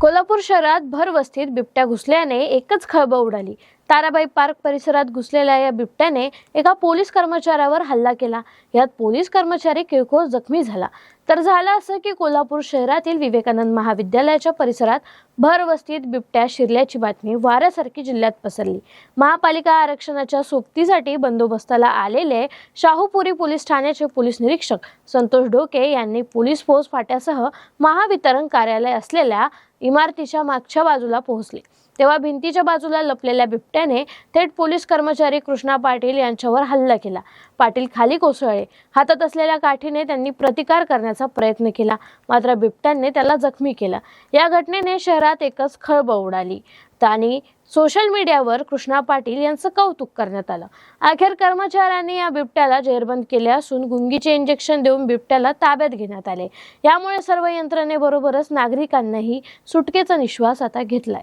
कोल्हापूर शहरात भरवस्तीत बिबट्या घुसल्याने एकच खळबळ उडाली. ताराबाई पार्क परिसरात घुसलेल्या या बिबट्याने एका पोलीस कर्मचाऱ्यावर हल्ला केला. यात पोलीस कर्मचारी किरकोळ जखमी झाला. तर झालं असं की कोल्हापूर शहरातील विवेकानंद महाविद्यालयाच्या परिसरात भरवस्तीत बिबट्या शिरल्याची बातमी वाऱ्यासारखी जिल्ह्यात पसरली. महापालिका आरक्षणाच्या सोबतीसाठी बंदोबस्ताला आलेले शाहूपुरी पोलीस ठाण्याचे पोलीस निरीक्षक संतोष डोके यांनी पोलीस फोर्स फाट्यासह महावितरण कार्यालय असलेल्या इमारतीच्या मागच्या बाजूला पोहोचले. तेव्हा भिंतीच्या बाजूला लपलेल्या बिबट्याने थेट पोलीस कर्मचारी कृष्णा पाटील यांच्यावर हल्ला केला. पाटील खाली कोसळले. हातात असलेल्या काठीने त्यांनी प्रतिकार करण्याचा प्रयत्न केला. मात्र बिबट्याने त्याला जखमी केला. या घटनेने शहरात एकच खळबळ उडाली. आणि सोशल मीडियावर कृष्णा पाटील यांचं कौतुक करण्यात आलं. अखेर कर्मचाऱ्यांनी या बिबट्याला जेरबंद केले असून गुंगीचे इंजेक्शन देऊन बिबट्याला ताब्यात घेण्यात आले. यामुळे सर्व यंत्रणेबरोबरच नागरिकांनाही सुटकेचा निश्वास आता घेतलाय.